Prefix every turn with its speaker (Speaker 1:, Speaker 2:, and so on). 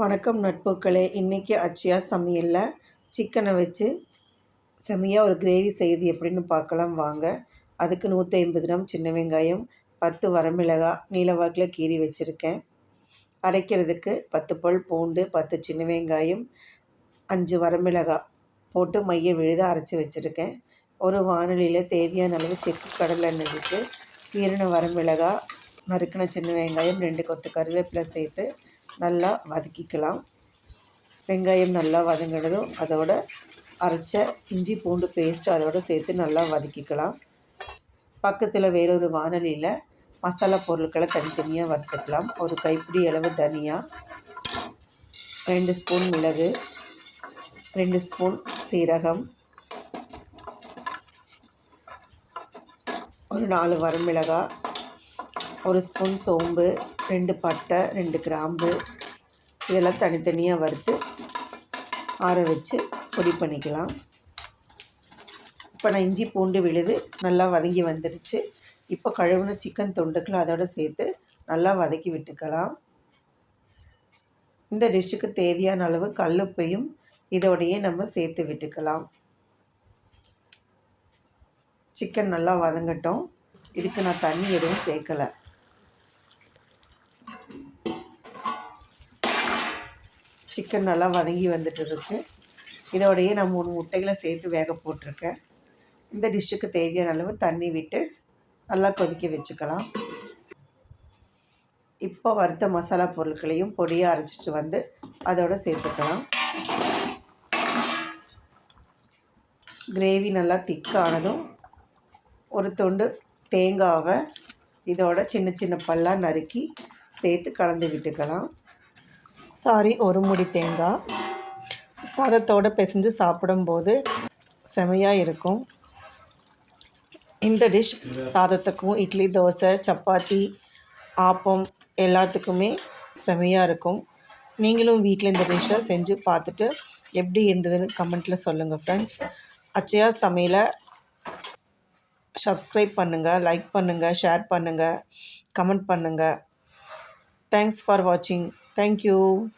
Speaker 1: வணக்கம் நட்புக்களே. இன்றைக்கி அச்சியா சமையலில் சிக்கனை வச்சு செம்மையாக ஒரு கிரேவி செய்து எப்படின்னு பார்க்கலாம் வாங்க. அதுக்கு நூற்றி ஐம்பது கிராம் சின்ன வெங்காயம் பத்து வரமிளகாய் நீலவாக்கில் கீறி வச்சுருக்கேன். அரைக்கிறதுக்கு பத்து பல் பூண்டு பத்து சின்ன வெங்காயம் அஞ்சு வரமிளகாய் போட்டு மைய விழுதாக அரைச்சி வச்சுருக்கேன். ஒரு வானொலியில் தேவையான அளவு செக்கு கடலை எண்ணெய் விட்டு ஈரண வரமிளகாய் நறுக்கின சின்ன வெங்காயம் ரெண்டு கொத்து கருவேப்பிலை சேர்த்து நல்லா வதக்கிக்கலாம். வெங்காயம் நல்லா வதங்கினதும் அதோட அரைச்ச இஞ்சி பூண்டு பேஸ்ட் அதோட சேர்த்து நல்லா வதக்கிக்கலாம். பக்கத்தில் வேறொரு வானலியில் மசாலா பொருட்களை தனித்தனியாக வறுத்துக்கலாம். ஒரு கைப்பிடி அளவு தனியா ரெண்டு ஸ்பூன் மிளகு ரெண்டு ஸ்பூன் சீரகம் ஒரு நாலு வரமிளகாய் ஒரு ஸ்பூன் சோம்பு ரெண்டு பட்டை ரெண்டு கிராம்பு இதெல்லாம் தனித்தனியாக வறுத்து ஆற வச்சு பொடி பண்ணிக்கலாம். இப்போ நான் இஞ்சி பூண்டு விழுது நல்லா வதங்கி வந்துடுச்சு இப்போ கழுவுன சிக்கன் துண்டுக்களை அதோடு சேர்த்து நல்லா வதக்கி விட்டுக்கலாம். இந்த டிஷ்ஷுக்கு தேவையான அளவு கல்லுப்பையும் இதோடையே நம்ம சேர்த்து விட்டுக்கலாம். சிக்கன் நல்லா வதங்கட்டும். இதுக்கு நான் தண்ணி எதுவும் சேர்க்கலை. சிக்கன் நல்லா வதங்கி வந்துட்டு இருக்கு இதோடையே நான் மூணு முட்டைகளை சேர்த்து வேக போட்டிருக்கேன். இந்த டிஷ்ஷுக்கு தேவையான அளவு தண்ணி விட்டு நல்லா கொதிக்க வச்சுக்கலாம். இப்போ வறுத்த மசாலா பொருட்களையும் பொடியாக அரைச்சிட்டு வந்து அதோடு சேர்த்துக்கலாம். கிரேவி நல்லா திக்கானதும் ஒரு தொண்டு தேங்காவை இதோட சின்ன சின்ன பல்லாக நறுக்கி சேர்த்து கலந்து விட்டுக்கலாம். சாரி ஒரு முடி தேங்காய் சாதத்தோடு பிசைஞ்சு சாப்பிடும்போது செமையாக இருக்கும். இந்த டிஷ் சாதத்துக்கும் இட்லி தோசை சப்பாத்தி ஆப்பம் எல்லாத்துக்குமே செமையாக இருக்கும். நீங்களும் வீட்டில் இந்த டிஷ்ஷை செஞ்சு பார்த்துட்டு எப்படி இருந்ததுன்னு கமெண்ட்டில் சொல்லுங்கள் ஃப்ரெண்ட்ஸ் அச்சையா சமையலை சப்ஸ்கிரைப் பண்ணுங்கள் லைக் பண்ணுங்கள் ஷேர் பண்ணுங்கள் கமெண்ட் பண்ணுங்கள் தேங்க்ஸ் ஃபார் வாட்சிங் Thank you.